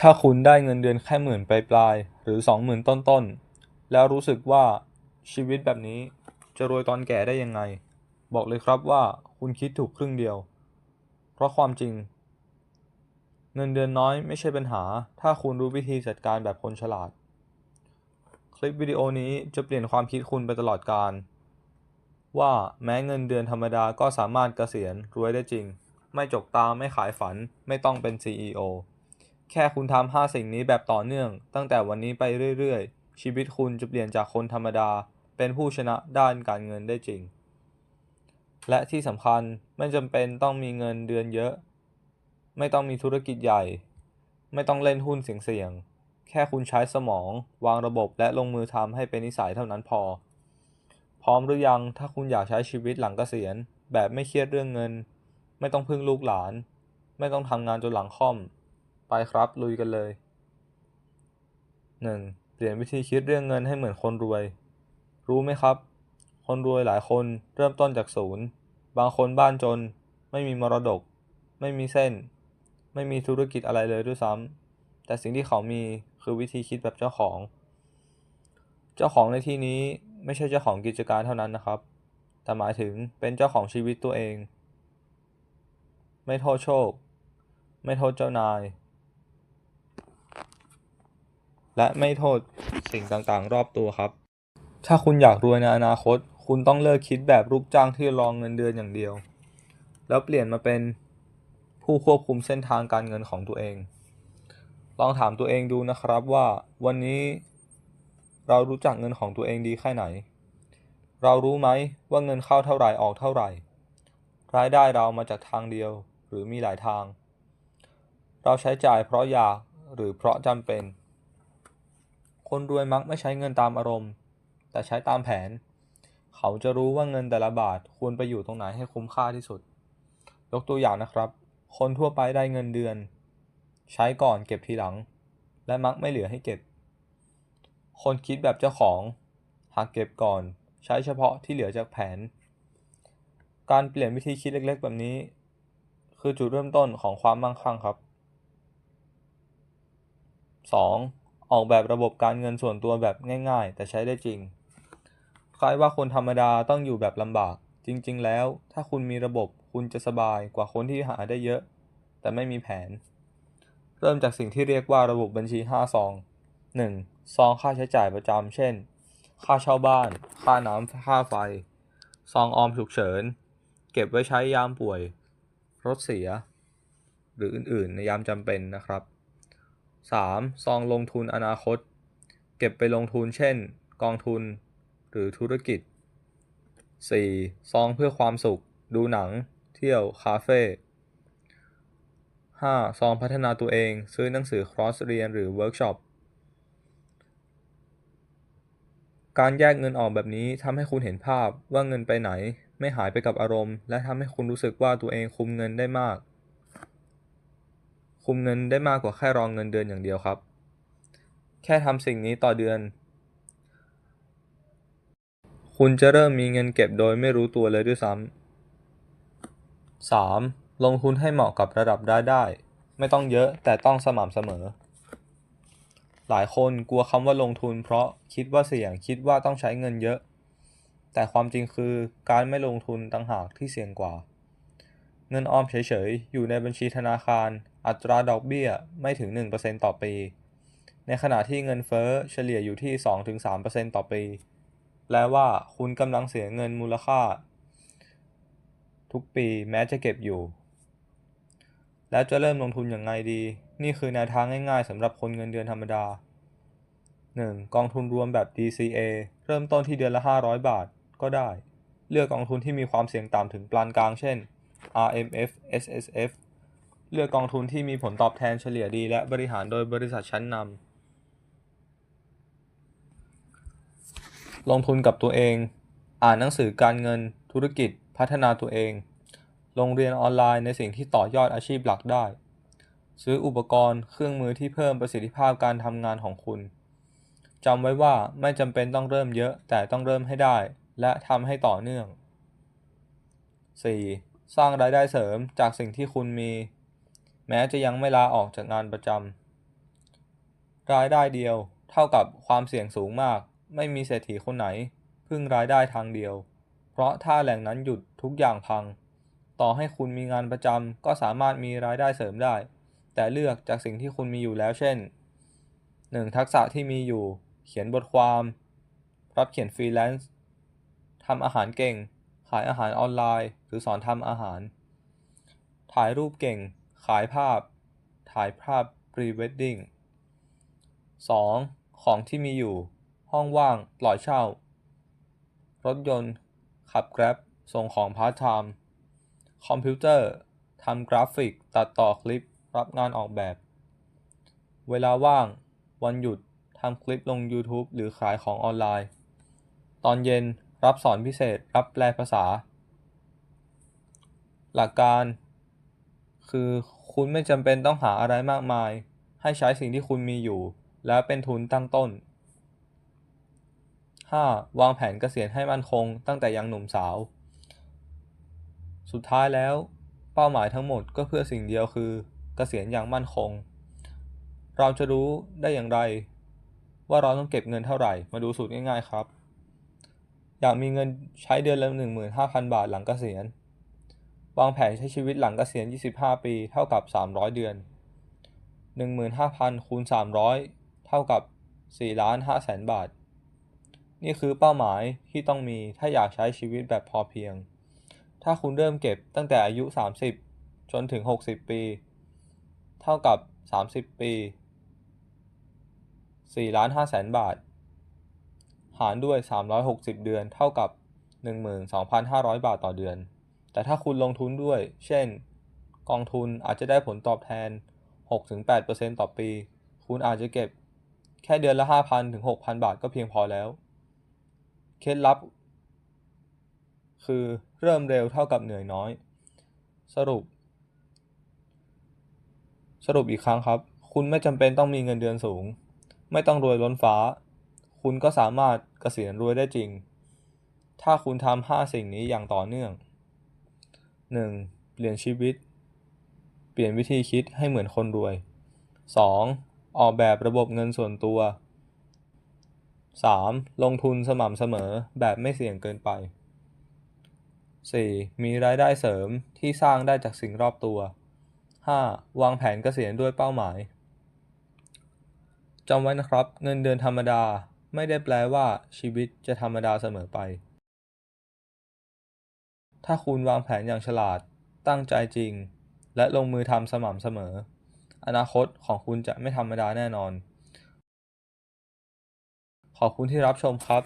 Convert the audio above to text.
ถ้าคุณได้เงินเดือนแค่หมื่นปลายๆหรือสองหมื่นต้นๆ แล้วรู้สึกว่าชีวิตแบบนี้จะรวยตอนแก่ได้ยังไง บอกเลยครับว่าคุณคิดถูกครึ่งเดียว เพราะความจริง เงินเดือนน้อยไม่ใช่ปัญหา ถ้าคุณรู้วิธีจัดการแบบคนฉลาด คลิปวิดีโอนี้จะเปลี่ยนความคิดคุณไปตลอดกาลว่าแม้เงินเดือนธรรมดาก็สามารถเกษียณรวยได้จริง ไม่จกตาไม่ขายฝันไม่ต้องเป็น CEO แค่คุณทำ5สิ่งนี้แบบต่อเนื่อง ตั้งแต่วันนี้ไปเรื่อยๆ ชีวิตคุณจะเปลี่ยนจากคนธรรมดา เป็นผู้ชนะด้านการเงินได้จริง และที่สำคัญไม่จำเป็นต้องมีเงินเดือนเยอะ ไม่ต้องมีธุรกิจใหญ่ ไม่ต้องเล่นหุ้นเสี่ยงๆ แค่คุณใช้สมอง วางระบบและลงมือทำให้เป็นนิสัยเท่านั้นพอ พร้อมหรือยังถ้าคุณอยากใช้ชีวิตหลังเกษียณ แบบไม่เครียดเรื่องเงิน ไม่ต้องพึ่งลูกหลาน ไม่ต้องทำงานจนหลังค่อม ไปครับลุยกันเลย 1. เปลี่ยนวิธีคิดเรื่องเงินให้เหมือนคนรวย รู้ไหมครับ คนรวยหลายคนเริ่มต้นจากศูนย์ บางคนบ้านจน ไม่มีมรดก ไม่มีเส้น ไม่มีธุรกิจอะไรเลยด้วยซ้ำแต่สิ่งที่เขามีคือวิธีคิดแบบเจ้าของ เจ้าของในที่นี้ไม่ใช่เจ้าของกิจการเท่านั้นนะครับ แต่หมายถึงเป็นเจ้าของชีวิตตัวเอง ไม่โทษโชค ไม่โทษเจ้านาย และไม่โทษสิ่งต่างๆ รอบตัวครับ ถ้าคุณอยากรวยในอนาคต คุณต้องเลิกคิดแบบลูกจ้างที่รองเงินเดือนอย่างเดียว แล้วเปลี่ยนมาเป็นผู้ควบคุมเส้นทางการเงินของตัวเอง ลองถามตัวเองดูนะครับว่าวันนี้เรารู้จักเงินของตัวเองดีแค่ไหน เรารู้ไหมว่าเงินเข้าเท่าไหร่ออกเท่าไหร่ รายได้เรามาจากทางเดียวหรือมีหลายทาง เราใช้จ่ายเพราะอยากหรือเพราะจำเป็น คนรวยมักไม่ใช้เงินตามอารมณ์ แต่ใช้ตามแผน เขาจะรู้ว่าเงินแต่ละบาทควรไปอยู่ตรงไหนให้คุ้มค่าที่สุด ยกตัวอย่างนะครับ คนทั่วไปได้เงินเดือน ใช้ก่อนเก็บทีหลัง และมักไม่เหลือให้เก็บ คนคิดแบบเจ้าของหากเก็บก่อน ใช้เฉพาะที่เหลือจากแผน การเปลี่ยนวิธีคิดเล็กๆ แบบนี้ คือจุดเริ่มต้นของความมั่งคั่งครับ 2. ออกแบบระบบการเงินส่วนตัวแบบง่ายๆ แต่ใช้ได้จริงใครว่าคนธรรมดาต้องอยู่แบบลำบาก จริง ๆ แล้ว ถ้าคุณมีระบบคุณจะสบายกว่าคนที่หาได้เยอะ แต่ไม่มีแผน เริ่มจากสิ่งที่เรียกว่าระบบบัญชี 5 ซอง 1. ซองค่าใช้จ่ายประจำเช่น ค่าเช่าบ้าน ค่าน้ำค่าไฟ ซองออมฉุกเฉิน เก็บไว้ใช้ยามป่วย รถเสีย หรืออื่นๆ ในยามจำเป็นนะครับ 3. ซองลงทุนอนาคต เก็บไปลงทุนเช่น กองทุน หรือธุรกิจ 4. ซองเพื่อความสุข ดูหนัง เที่ยว คาเฟ่ 5. ซองพัฒนาตัวเอง ซื้อหนังสือคร์สเรียนหรือเวิร์กช็อป การแยกเงินออกแบบนี้ทำให้คุณเห็นภาพว่าเงินไปไหน ไม่หายไปกับอารมณ์ และทำให้คุณรู้สึกว่าตัวเองคุมเงินได้มาก คุมเงินได้มากกว่าแค่รองเงินเดือนอย่างเดียวครับ แค่ทำสิ่งนี้ต่อเดือน คุณจะเริ่มมีเงินเก็บโดยไม่รู้ตัวเลยด้วยซ้ำ 3. ลงทุนให้เหมาะกับระดับรายได้ ไม่ต้องเยอะแต่ต้องสม่ำเสมอ หลายคนกลัวคำว่าลงทุน เพราะคิดว่าเสี่ยงคิดว่าต้องใช้เงินเยอะ แต่ความจริงคือการไม่ลงทุนต่างหากที่เสี่ยงกว่า เงินออมเฉยๆ อยู่ในบัญชีธนาคาร อัตราดอกเบี้ยไม่ถึง 1%ต่อปี ในขณะที่เงินเฟ้อเฉลี่ยอยู่ที่ 2-3%ต่อปี แปลว่าคุณกำลังเสียเงินมูลค่า ทุกปีแม้จะเก็บอยู่ แล้วจะเริ่มลงทุนอย่างไงดี นี่คือแนวทางง่ายๆสำหรับคนเงินเดือนธรรมดา 1. กองทุนรวมแบบ DCA เริ่มต้นที่เดือนละ 500 บาทก็ได้ เลือกกองทุนที่มีความเสี่ยงต่ำถึงปานกลางเช่น RMF SSF เลือกกองทุนที่มีผลตอบแทนเฉลี่ยดี และบริหารโดยบริษัทชั้นนำลงทุนกับตัวเอง อ่านหนังสือการเงิน ธุรกิจ พัฒนาตัวเองโรงเรียนออนไลน์ในสิ่งที่ต่อยอดอาชีพหลักได้ ซื้ออุปกรณ์ เครื่องมือที่เพิ่มประสิทธิภาพการทำงานของคุณจำไว้ว่าไม่จำเป็นต้องเริ่มเยอะแต่ต้องเริ่มให้ได้ และทำให้ต่อเนื่อง 4. สร้างรายได้เสริมจากสิ่งที่คุณมี แม้จะยังไม่ลาออกจากงานประจำรายได้เดียวเท่ากับความเสี่ยงสูงมาก ไม่มีเศรษฐีคนไหน พึ่งรายได้ทางเดียว เพราะถ้าแหล่งนั้นหยุดทุกอย่างพัง ต่อให้คุณมีงานประจำก็สามารถมีรายได้เสริมได้ แต่เลือกจากสิ่งที่คุณมีอยู่แล้วเช่น 1. ทักษะที่มีอยู่ เขียนบทความ รับเขียนฟรีแลนซ์ทำอาหารเก่ง ขายอาหารออนไลน์ หรือสอนทำอาหาร ถ่ายรูปเก่ง ขายภาพ ถ่ายภาพพรีเวดดิ้ง 2. ของที่มีอยู่ ห้องว่าง ปล่อยเช่า รถยนต์ ขับแกร็บส่งของพาร์ทไทม์คอมพิวเตอร์ ทำกราฟิก ตัดต่อคลิป รับงานออกแบบ เวลาว่าง วันหยุด ทำคลิปลง YouTube หรือขายของออนไลน์ ตอนเย็น รับสอนพิเศษ รับแปลภาษา หลักการ คือ คุณไม่จำเป็นต้องหาอะไรมากมาย ให้ใช้สิ่งที่คุณมีอยู่ และเป็นทุนตั้งต้น 5. วางแผนเกษียณให้มั่นคงตั้งแต่ยังหนุ่มสาว สุดท้ายแล้ว เป้าหมายทั้งหมดก็เพื่อสิ่งเดียวคือ เกษียณอย่างมั่นคง เราจะรู้ได้อย่างไร ว่าเราต้องเก็บเงินเท่าไหร่ มาดูสูตรง่ายๆครับ อยากมีเงินใช้เดือนละ15,000 บาทหลังเกษียณ วางแผนใช้ชีวิตหลังเกษียณ 25 ปี เท่ากับ 300 เดือน 15,000 คูณ 300 เท่ากับ4ล้าน5แสนบาท นี่คือเป้าหมายที่ต้องมีถ้าอยากใช้ชีวิตแบบพอเพียง ถ้าคุณเริ่มเก็บตั้งแต่อายุ 30 จนถึง 60 ปี เท่ากับ 30 ปี4ล้าน5แสนบาท หารด้วย 360 เดือน เท่ากับ 12,500 บาทต่อเดือน แต่ถ้าคุณลงทุนด้วย เช่น กองทุนอาจจะได้ผลตอบแทน 6-8%ต่อปี คุณอาจจะเก็บแค่เดือนละ 5,000 ถึง 6,000 บาทก็เพียงพอแล้ว เคล็ดลับ คือเริ่มเร็วเท่ากับเหนื่อยน้อย สรุป สรุปอีกครั้งครับ คุณไม่จำเป็นต้องมีเงินเดือนสูง ไม่ต้องรวยล้นฟ้า คุณก็สามารถเกษียณรวยได้จริง ถ้าคุณทำห้าสิ่งนี้อย่างต่อเนื่อง 1. เปลี่ยนชีวิต เปลี่ยนวิธีคิดให้เหมือนคนรวย 2. ออกแบบระบบเงินส่วนตัว 3. ลงทุนสม่ำเสมอแบบไม่เสี่ยงเกินไป 4. มีรายได้เสริมที่สร้างได้จากสิ่งรอบตัว 5. วางแผนเกษียณด้วยเป้าหมายจำไว้นะครับ เงินเดือนธรรมดาไม่ได้แปลว่าชีวิตจะธรรมดาเสมอไป ถ้าคุณวางแผนอย่างฉลาด ตั้งใจจริง และลงมือทำสม่ำเสมอ อนาคตของคุณจะไม่ธรรมดาแน่นอน ขอบคุณที่รับชมครับ